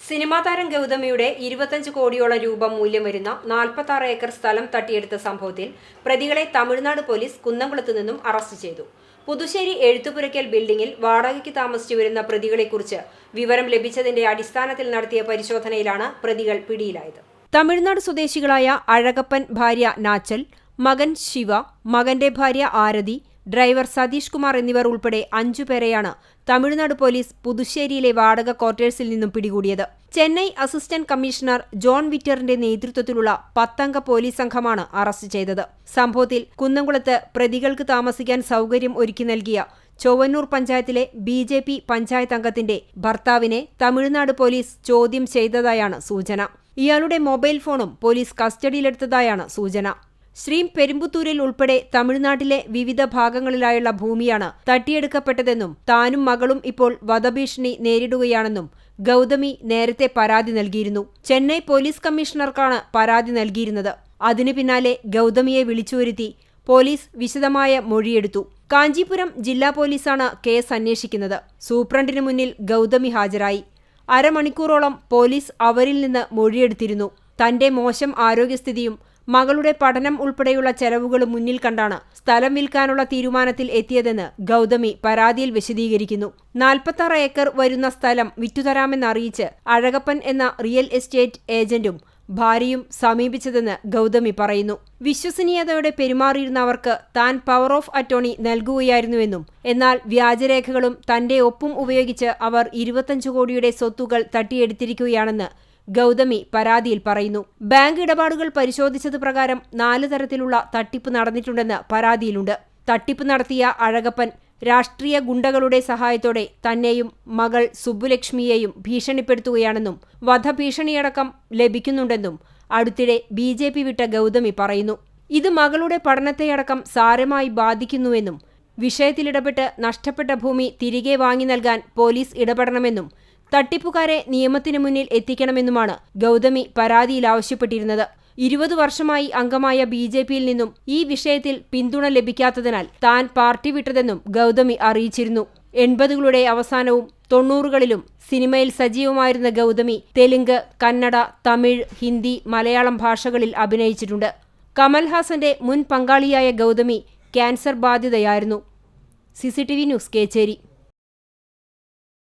Cinema താരം ഗൗതമിയുടെ ഇരുപത്തഞ്ച് കോടിയോളം രൂപ മൂല്യം വരുന്ന നാൽപ്പത്തി ആറ് ഏക്കർ സ്ഥലം തട്ടിയെടുത്ത സംഭവത്തിൽ പ്രതികളെ തമിഴ്നാട് പോലീസ് കുന്നംകുളത്ത് നിന്നും അറസ്റ്റ് ചെയ്തു. പുതുശ്ശേരി എഴുത്തുപുരയ്ക്കൽ ബിൽഡിംഗിൽ വാടകയ്ക്ക് താമസിച്ചു വരുന്ന പ്രതികളെക്കുറിച്ച് വിവരം ലഭിച്ചതിന്റെ അടിസ്ഥാനത്തിൽ നടത്തിയ പരിശോധനയിലാണ് പ്രതികൾ പിടിയിലായത്. തമിഴ്നാട് സ്വദേശികളായ അഴകപ്പൻ ഭാര്യ നാച്ചൽ മകൻ ശിവ മകന്റെ ഭാര്യ ആരതി ഡ്രൈവർ സതീഷ് കുമാർ എന്നിവർ ഉൾപ്പെടെ അഞ്ചുപേരെയാണ് തമിഴ്നാട് പോലീസ് പുതുശ്ശേരിയിലെ വാടക ക്വാർട്ടേഴ്സിൽ നിന്നും പിടികൂടിയത്. ചെന്നൈ അസിസ്റ്റന്റ് കമ്മീഷണർ ജോൺ വിറ്ററിന്റെ നേതൃത്വത്തിലുള്ള പത്തംഗ പോലീസ് സംഘമാണ് അറസ്റ്റ് ചെയ്തത്. സംഭവത്തിൽ കുന്നംകുളത്ത് പ്രതികൾക്ക് താമസിക്കാൻ സൗകര്യം ഒരുക്കി നൽകിയ ചൊവ്വന്നൂർ പഞ്ചായത്തിലെ ബി ജെ പി പഞ്ചായത്ത് അംഗത്തിന്റെ ഭർത്താവിനെ തമിഴ്നാട് പോലീസ് ചോദ്യം ചെയ്തതായാണ് സൂചന. ഇയാളുടെ മൊബൈൽ ഫോണും പോലീസ് കസ്റ്റഡിയിലെടുത്തതായാണ് സൂചന. ശ്രീ പെരുമ്പുത്തൂരിൽ ഉൾപ്പെടെ തമിഴ്നാട്ടിലെ വിവിധ ഭാഗങ്ങളിലായുള്ള ഭൂമിയാണ് തട്ടിയെടുക്കപ്പെട്ടതെന്നും താനും മകളും ഇപ്പോൾ വധഭീഷണി നേരിടുകയാണെന്നും ഗൗതമി നേരത്തെ പരാതി നൽകിയിരുന്നു. ചെന്നൈ പോലീസ് കമ്മീഷണർക്കാണ് പരാതി നൽകിയിരുന്നത്. അതിനു പിന്നാലെ ഗൗതമിയെ വിളിച്ചുവരുത്തി പോലീസ് വിശദമായ മൊഴിയെടുത്തു. കാഞ്ചീപുരം ജില്ലാ പോലീസാണ് കേസ് അന്വേഷിക്കുന്നത്. സൂപ്രണ്ടിനു മുന്നിൽ ഗൗതമി ഹാജരായി. അരമണിക്കൂറോളം പോലീസ് അവരിൽ നിന്ന് മൊഴിയെടുത്തിരുന്നു. തന്റെ മോശം ആരോഗ്യസ്ഥിതിയും മകളുടെ പഠനം ഉൾപ്പെടെയുള്ള ചെലവുകൾ മുന്നിൽ കണ്ടാണ് സ്ഥലം വിൽക്കാനുള്ള തീരുമാനത്തിൽ എത്തിയതെന്ന് ഗൗതമി പരാതിയിൽ വിശദീകരിക്കുന്നു. നാൽപ്പത്താറ് ഏക്കർ വരുന്ന സ്ഥലം വിറ്റുതരാമെന്നറിയിച്ച് അഴകപ്പൻ എന്ന റിയൽ എസ്റ്റേറ്റ് ഏജന്റും ഭാര്യയും സമീപിച്ചതെന്ന് ഗൗതമി പറയുന്നു. വിശ്വസനീയതയോടെ പെരുമാറിയിരുന്നവർക്ക് താൻ പവർ ഓഫ് അറ്റോർണി നൽകുകയായിരുന്നുവെന്നും എന്നാൽ വ്യാജരേഖകളും തന്റെ ഒപ്പും ഉപയോഗിച്ച് അവർ ഇരുപത്തഞ്ച് കോടിയുടെ സ്വത്തുകൾ തട്ടിയെടുത്തിരിക്കുകയാണെന്ന് ഗൗതമി പരാതിയിൽ പറയുന്നു. ബാങ്ക് ഇടപാടുകൾ പരിശോധിച്ചത് പ്രകാരം നാല് തരത്തിലുള്ള തട്ടിപ്പ് നടന്നിട്ടുണ്ടെന്ന് പരാതിയിലുണ്ട്. തട്ടിപ്പ് നടത്തിയ അഴകപ്പൻ രാഷ്ട്രീയ ഗുണ്ടകളുടെ സഹായത്തോടെ തന്നെയും മകൾ സുബ്ബുലക്ഷ്മിയെയും ഭീഷണിപ്പെടുത്തുകയാണെന്നും വധഭീഷണിയടക്കം ലഭിക്കുന്നുണ്ടെന്നും അടുത്തിടെ ബി ജെ പി വിട്ട ഗൗതമി പറയുന്നു. ഇത് മകളുടെ പഠനത്തെയടക്കം സാരമായി ബാധിക്കുന്നുവെന്നും വിഷയത്തിലിടപെട്ട് നഷ്ടപ്പെട്ട ഭൂമി തിരികെ വാങ്ങി നൽകാൻ പോലീസ് ഇടപെടണമെന്നും തട്ടിപ്പുകാരെ നിയമത്തിനു മുന്നിൽ എത്തിക്കണമെന്നുമാണ് ഗൗതമി പരാതിയിൽ ആവശ്യപ്പെട്ടിരുന്നത്. ഇരുപത് വർഷമായി അംഗമായ ബി ജെ പിയിൽ നിന്നും ഈ വിഷയത്തിൽ പിന്തുണ ലഭിക്കാത്തതിനാൽ താൻ പാർട്ടി വിട്ടതെന്നും ഗൗതമി അറിയിച്ചിരുന്നു. എൺപതുകളുടെ അവസാനവും തൊണ്ണൂറുകളിലും സിനിമയിൽ സജീവമായിരുന്ന ഗൗതമി തെലുങ്ക് കന്നഡ തമിഴ് ഹിന്ദി മലയാളം ഭാഷകളിൽ അഭിനയിച്ചിട്ടുണ്ട്. കമൽഹാസന്റെ മുൻ പങ്കാളിയായ Gautami cancer ബാധിതയായിരുന്നു. CCTV news Kecheri.